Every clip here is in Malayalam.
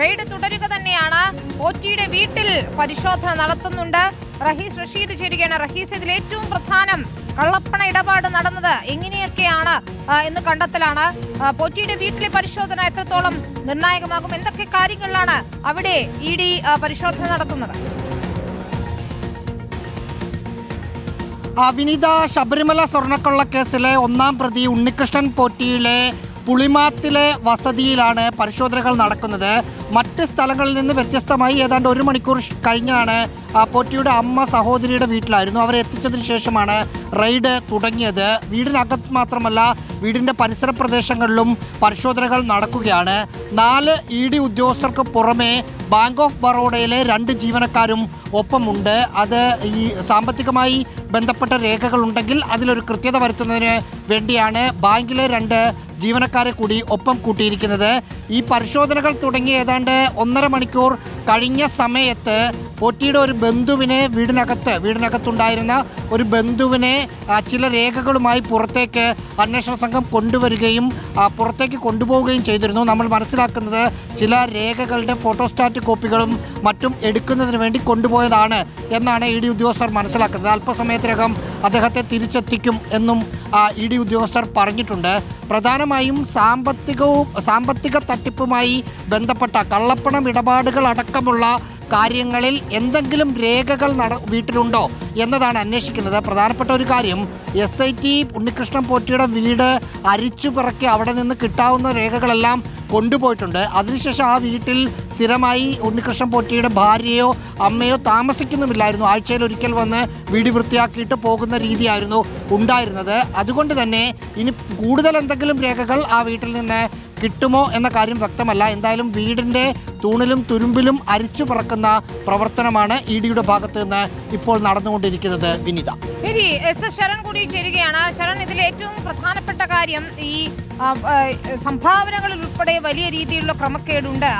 റെയ്ഡ് തുടരുക തന്നെയാണ്. ഒറ്റിയുടെ വീട്ടിൽ പരിശോധന നടത്തുന്നുണ്ട്. റഹീസ് റഷീദ് ചേരുകയാണ്. റഹീസ് ഇതിൽ ഏറ്റവും പ്രധാനം കള്ളപ്പണ ഇടപാട് നടന്നത് എങ്ങനെയൊക്കെയാണ് എന്ന് കണ്ടെത്തലാണ്. പൊറ്റിയുടെ വീട്ടിലെ പരിശോധന എത്രത്തോളം നിർണായകമാകും? എന്തൊക്കെ കാര്യങ്ങളിലാണ് അവിടെ ഇ ഡി പരിശോധന നടത്തുന്നത്? വിനീത ശബരിമല സ്വർണക്കൊള്ള കേസിലെ ഒന്നാം പ്രതി ഉണ്ണികൃഷ്ണൻ പോറ്റിയിലെ പുളിമാത്തിലെ വസതിയിലാണ് പരിശോധനകൾ നടക്കുന്നത്. മറ്റ് സ്ഥലങ്ങളിൽ നിന്ന് വ്യത്യസ്തമായി ഏതാണ്ട് ഒരു മണിക്കൂർ കഴിഞ്ഞാണ് പോറ്റിയുടെ അമ്മ സഹോദരിയുടെ വീട്ടിലായിരുന്നു. അവരെ എത്തിച്ചതിന് ശേഷമാണ് റെയ്ഡ് തുടങ്ങിയത്. വീടിനകത്ത് മാത്രമല്ല വീടിന്റെ പരിസര പ്രദേശങ്ങളിലും പരിശോധനകൾ നടക്കുകയാണ്. നാല് ഇ ഡി ഉദ്യോഗസ്ഥർക്ക് പുറമെ ബാങ്ക് ഓഫ് ബറോഡയിലെ രണ്ട് ജീവനക്കാരും ഒപ്പമുണ്ട്. അത് ഈ സാമ്പത്തികമായി ബന്ധപ്പെട്ട രേഖകളുണ്ടെങ്കിൽ അതിലൊരു കൃത്യത വരുത്തുന്നതിന് വേണ്ടിയാണ് ബാങ്കിലെ രണ്ട് ജീവനക്കാരെ കൂടി ഒപ്പം കൂട്ടിയിരിക്കുന്നത്. ഈ പരിശോധനകൾ തുടങ്ങി ഏതാണ്ട് ഒന്നര മണിക്കൂർ കഴിഞ്ഞ സമയത്ത് പോറ്റിയുടെ ഒരു ബന്ധുവിനെ വീടിനകത്ത് വീടിനകത്തുണ്ടായിരുന്ന ഒരു ബന്ധുവിനെ ചില രേഖകളുമായി പുറത്തേക്ക് അന്വേഷണ സംഘം കൊണ്ടുവരികയും പുറത്തേക്ക് കൊണ്ടുപോവുകയും ചെയ്തിരുന്നു. നമ്മൾ മനസ്സിലാക്കുന്നത് ചില രേഖകളുടെ ഫോട്ടോസ്റ്റാറ്റ് കോപ്പികളും മറ്റും എടുക്കുന്നതിന് വേണ്ടി കൊണ്ടുപോയതാണ് എന്നാണ് ഇ ഡി ഉദ്യോഗസ്ഥർ മനസ്സിലാക്കുന്നത്. അല്പസമയത്തിനകം അദ്ദേഹത്തെ തിരിച്ചെത്തിക്കും എന്നും ഇ ഡി ഉദ്യോഗസ്ഥർ പറഞ്ഞിട്ടുണ്ട്. പ്രധാനമായും സാമ്പത്തികവും സാമ്പത്തിക തട്ടിപ്പുമായി ബന്ധപ്പെട്ട കള്ളപ്പണം ഇടപാടുകൾ അടക്കമുള്ള കാര്യങ്ങളിൽ എന്തെങ്കിലും രേഖകൾ നട വീട്ടിലുണ്ടോ എന്നതാണ് അന്വേഷിക്കുന്നത്. പ്രധാനപ്പെട്ട ഒരു കാര്യം എസ് ഐ ടി ഉണ്ണികൃഷ്ണൻ പോറ്റിയുടെ വീട് അരിച്ചു പിറക്കി അവിടെ നിന്ന് കിട്ടാവുന്ന രേഖകളെല്ലാം കൊണ്ടുപോയിട്ടുണ്ട്. അതിനുശേഷം ആ വീട്ടിൽ സ്ഥിരമായി ഉണ്ണികൃഷ്ണൻ പോറ്റിയുടെ ഭാര്യയോ അമ്മയോ താമസിക്കുന്നുമില്ലായിരുന്നു. ആഴ്ചയിൽ ഒരിക്കൽ വന്ന് വീട് വൃത്തിയാക്കിയിട്ട് പോകുന്ന രീതിയായിരുന്നു ഉണ്ടായിരുന്നത്. അതുകൊണ്ട് തന്നെ ഇനി കൂടുതൽ എന്തെങ്കിലും രേഖകൾ ആ വീട്ടിൽ നിന്ന് കിട്ടുമോ എന്ന കാര്യം വ്യക്തമല്ല. എന്തായാലും വീടിന്റെ തൂണിലും തുരുമ്പിലും അരിച്ചു പറക്കുന്ന പ്രവർത്തനമാണ് ഇ ഡിയുടെ ഭാഗത്ത് നിന്ന് ഇപ്പോൾ നടന്നുകൊണ്ടിരിക്കുന്നത് വിനിത. ശരി എസ് എസ് ശരൺ കൂടി ചേരുകയാണ്. ശരൺ ഇതിൽ ഏറ്റവും പ്രധാനപ്പെട്ട കാര്യം ഈ സംഭാവനകളിൽ ഉൾപ്പെടെ വലിയ രീതിയിലുള്ള ക്രമക്കേടുണ്ട്.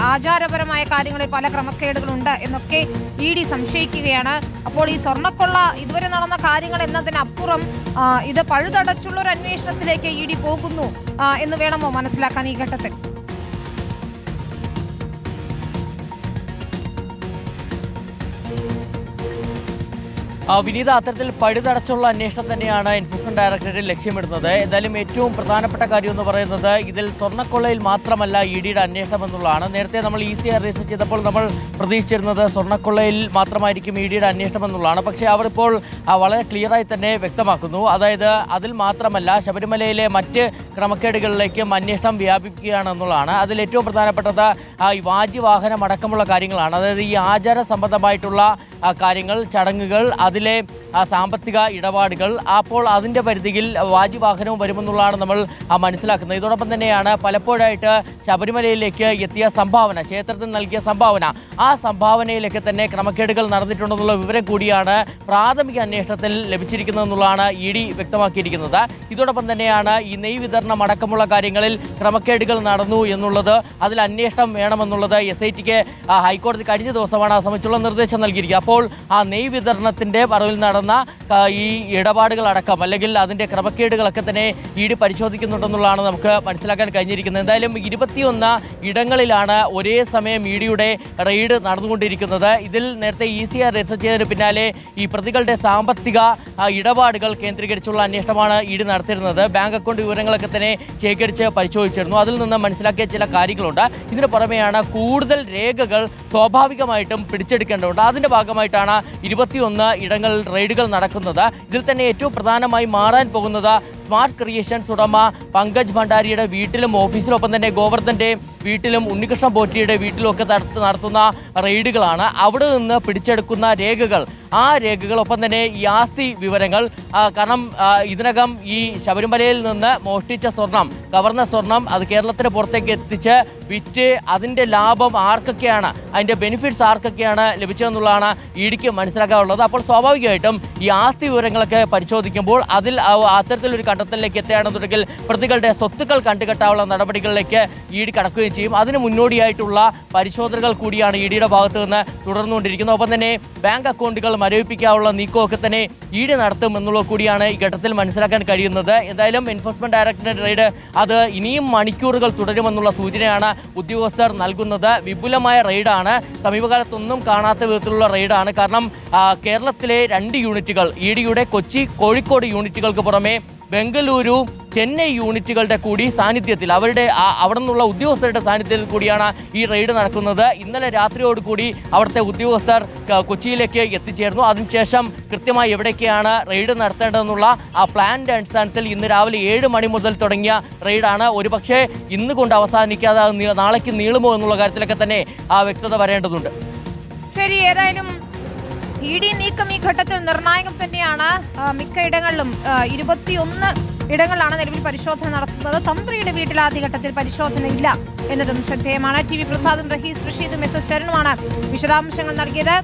ആചാരപരമായ കാര്യങ്ങളിൽ പല ക്രമക്കേടുകളുണ്ട് എന്നൊക്കെ ഇ ഡി സംശയിക്കുകയാണ്. അപ്പോൾ ഈ സ്വർണക്കൊള്ള ഇതുവരെ നടന്ന കാര്യങ്ങൾ എന്നതിനപ്പുറം ഇത് പഴുതടച്ചുള്ള ഒരു അന്വേഷണത്തിലേക്ക് ഇ ഡി പോകുന്നു എന്ന് വേണമോ മനസ്സിലാക്കാൻ ഈ ഘട്ടത്തിൽ? വിനീത അത്തരത്തിൽ പഴുതടച്ചുള്ള അന്വേഷണം തന്നെയാണ് എൻഫോഴ്സ്മെന്റ് ഡയറക്ടറേറ്റ് ലക്ഷ്യമിടുന്നത്. എന്തായാലും ഏറ്റവും പ്രധാനപ്പെട്ട കാര്യം എന്ന് പറയുന്നത് ഇതിൽ സ്വർണക്കൊള്ളയിൽ മാത്രമല്ല ഇ ഡിയുടെ അന്വേഷണം എന്നുള്ളതാണ്. നേരത്തെ നമ്മൾ ഇ സി ആർ രജിസ്റ്റർ ചെയ്തപ്പോൾ നമ്മൾ പ്രതീക്ഷിച്ചിരുന്നത് സ്വർണക്കൊള്ളയിൽ മാത്രമായിരിക്കും ഇ ഡിയുടെ അന്വേഷണം എന്നുള്ളതാണ്. പക്ഷേ അവർ ഇപ്പോൾ വളരെ ക്ലിയറായി തന്നെ വ്യക്തമാക്കുന്നു. അതായത് അതിൽ മാത്രമല്ല ശബരിമലയിലെ മറ്റ് ക്രമക്കേടുകളിലേക്കും അന്വേഷണം വ്യാപിക്കുകയാണ് എന്നുള്ളതാണ്. അതിൽ ഏറ്റവും പ്രധാനപ്പെട്ടത് ഈ വാജ്യവാഹനം അടക്കമുള്ള കാര്യങ്ങളാണ്. അതായത് ഈ ആചാര സംബന്ധമായിട്ടുള്ള കാര്യങ്ങൾ ചടങ്ങുകൾ അതിലെ ആ, സാമ്പത്തിക ഇടപാടുകൾ. അപ്പോൾ അതിന്റെ പരിധിയിൽ വാജിവാഹനവും വരുമെന്നുള്ളതാണ് നമ്മൾ മനസ്സിലാക്കുന്നത്. ഇതോടൊപ്പം തന്നെയാണ് പലപ്പോഴായിട്ട് ശബരിമലയിലേക്ക് എത്തിയ സംഭാവന ക്ഷേത്രത്തിൽ നൽകിയ സംഭാവന. ആ സംഭാവനയിലൊക്കെ തന്നെ ക്രമക്കേടുകൾ നടന്നിട്ടുണ്ടെന്നുള്ള വിവരം കൂടിയാണ് പ്രാഥമിക അന്വേഷണത്തിൽ ലഭിച്ചിരിക്കുന്നതെന്നുള്ളതാണ് ഇ ഡി വ്യക്തമാക്കിയിരിക്കുന്നത്. ഇതോടൊപ്പം തന്നെയാണ് ഈ നെയ് വിതരണം അടക്കമുള്ള കാര്യങ്ങളിൽ ക്രമക്കേടുകൾ നടന്നു എന്നുള്ളത് അതിൽ അന്വേഷണം വേണമെന്നുള്ളത് എസ് ഐ ടിക്ക് ഹൈക്കോടതി കഴിഞ്ഞ ദിവസമാണ് സംബന്ധിച്ചുള്ള നിർദ്ദേശം നൽകിയിരിക്കുക. അപ്പോൾ ആ നെയ് വിതരണത്തിന്റെ പറവിൽ നടന്ന ആ, ഈ ഇടപാടുകൾ അടക്കം അല്ലെങ്കിൽ അതിന്റെ ക്രമക്കേടുകളൊക്കെ തന്നെ ഇ പരിശോധിക്കുന്നുണ്ടെന്നുള്ളതാണ് നമുക്ക് മനസ്സിലാക്കാൻ കഴിഞ്ഞിരിക്കുന്നത്. എന്തായാലും ഇരുപത്തിയൊന്ന് ഇടങ്ങളിലാണ് ഒരേ സമയം ഇ ഡിയുടെ റെയ്ഡ് നടന്നുകൊണ്ടിരിക്കുന്നത്. ഇതിൽ നേരത്തെ ഇ സി ആർ രജിസ്റ്റർ ചെയ്തതിന് പിന്നാലെ ഈ പ്രതികളുടെ സാമ്പത്തിക ഇടപാടുകൾ കേന്ദ്രീകരിച്ചുള്ള അന്വേഷണമാണ് ഇ നടത്തിയിരുന്നത്. ബാങ്ക് അക്കൗണ്ട് വിവരങ്ങളൊക്കെ തന്നെ ശേഖരിച്ച് പരിശോധിച്ചിരുന്നു. അതിൽ നിന്ന് മനസ്സിലാക്കിയ ചില കാര്യങ്ങളുണ്ട്. ഇതിന് പുറമെയാണ് കൂടുതൽ രേഖകൾ സ്വാഭാവികമായിട്ടും പിടിച്ചെടുക്കേണ്ടതുണ്ട്. അതിന്റെ ഭാഗമായിട്ടാണ് ഇരുപത്തിയൊന്ന് ഇടങ്ങളിൽ റെയ്ഡുകൾ നടക്കുന്നത്. ഇതിൽ തന്നെ ഏറ്റവും പ്രധാനമായി മാറാൻ പോകുന്നത് സ്മാർട്ട് ക്രിയേഷൻസ് ഉടമ പങ്കജ് ഭണ്ഡാരിയുടെ വീട്ടിലും ഓഫീസിലും ഒപ്പം തന്നെ ഗോവർദ്ധന്റെ വീട്ടിലും ഉണ്ണികൃഷ്ണ ബോറ്റിയുടെ വീട്ടിലും ഒക്കെ നടത്തു- നടത്തുന്ന റെയ്ഡുകളാണ്. അവിടെ നിന്ന് പിടിച്ചെടുക്കുന്ന രേഖകൾ ആ രേഖകളൊപ്പം തന്നെ ഈ ആസ്തി വിവരങ്ങൾ കാരണം ഇതിനകം ഈ ശബരിമലയിൽ നിന്ന് മോഷ്ടിച്ച സ്വർണം കവർന്ന സ്വർണം അത് കേരളത്തിന് പുറത്തേക്ക് എത്തിച്ച് വിറ്റ് അതിന്റെ ലാഭം ആർക്കൊക്കെയാണ് അതിന്റെ ബെനിഫിറ്റ്സ് ആർക്കൊക്കെയാണ് ലഭിച്ചതെന്നുള്ളതാണ് ഇടിക്ക് മനസ്സിലാക്കാറുള്ളത് അപ്പോൾ സ്വാഭാവികമായിട്ടും ഈ ആസ്തി വിവരങ്ങളൊക്കെ പരിശോധിക്കുമ്പോൾ അതിൽ അത്തരത്തിലൊരു കണ്ടെത്തലിലേക്ക് എത്തുകയാണെന്നുണ്ടെങ്കിൽ പ്രതികളുടെ സ്വത്തുക്കൾ കണ്ടുകെട്ടാനുള്ള നടപടികളിലേക്ക് ഇ ഡി കടക്കുകയും ചെയ്യും. അതിന് മുന്നോടിയായിട്ടുള്ള പരിശോധനകൾ കൂടിയാണ് ഇ ഡിയുടെ ഭാഗത്തു നിന്ന് തുടർന്നുകൊണ്ടിരിക്കുന്നത്. ഒപ്പം തന്നെ ബാങ്ക് അക്കൗണ്ടുകൾ മരവിപ്പിക്കാനുള്ള നീക്കമൊക്കെ തന്നെ ഈട് ഡി നടത്തും കൂടിയാണ് ഈ ഘട്ടത്തിൽ മനസ്സിലാക്കാൻ കഴിയുന്നത്. എന്തായാലും എൻഫോഴ്സ്മെന്റ് ഡയറക്ടറേറ്റ് റെയ്ഡ് അത് ഇനിയും മണിക്കൂറുകൾ തുടരുമെന്നുള്ള സൂചനയാണ് ഉദ്യോഗസ്ഥർ നൽകുന്നത്. വിപുലമായ റെയ്ഡാണ്. സമീപകാലത്തൊന്നും കാണാത്ത വിധത്തിലുള്ള റെയ്ഡാണ്. കാരണം കേരളത്തിലെ രണ്ട് യൂണിറ്റുകൾ ഇ ഡിയുടെ കൊച്ചി കോഴിക്കോട് യൂണിറ്റുകൾക്ക് പുറമെ ബംഗളൂരു ചെന്നൈ യൂണിറ്റുകളുടെ കൂടി സാന്നിധ്യത്തിൽ അവരുടെ അവിടെ നിന്നുള്ള ഉദ്യോഗസ്ഥരുടെ സാന്നിധ്യത്തിൽ കൂടിയാണ് ഈ റെയ്ഡ് നടക്കുന്നത്. ഇന്നലെ രാത്രിയോടുകൂടി അവിടുത്തെ ഉദ്യോഗസ്ഥർ കൊച്ചിയിലേക്ക് എത്തിച്ചേർന്നു. അതിനുശേഷം കൃത്യമായി എവിടേക്കാണ് റെയ്ഡ് നടത്തേണ്ടതെന്നുള്ള ആ പ്ലാന്റെ അടിസ്ഥാനത്തിൽ ഇന്ന് രാവിലെ ഏഴ് മണി മുതൽ തുടങ്ങിയ റെയ്ഡാണ്. ഒരുപക്ഷെ ഇന്ന് കൊണ്ട് അവസാനിക്കാതെ നാളേക്ക് നീളുമോ എന്നുള്ള കാര്യത്തിലൊക്കെ തന്നെ ആ വ്യക്തത വരേണ്ടതുണ്ട്. ശരി ഏതായാലും ഇ ഡി നീക്കം ഈ ഘട്ടത്തിൽ നിർണായകം തന്നെയാണ്. മിക്ക ഇടങ്ങളിലും ഇരുപത്തിയൊന്ന് ഇടങ്ങളിലാണ് നിലവിൽ പരിശോധന നടത്തുന്നത്. തന്ത്രിയുടെ വീട്ടിൽ ആദ്യഘട്ടത്തിൽ പരിശോധന ഇല്ല എന്നതും ശ്രദ്ധേയമാണ്. ടി വി പ്രസാദും റഹീസ് റഷീദും എസ് എസ് ശരണുമാണ് വിശദാംശങ്ങൾ നൽകിയത്.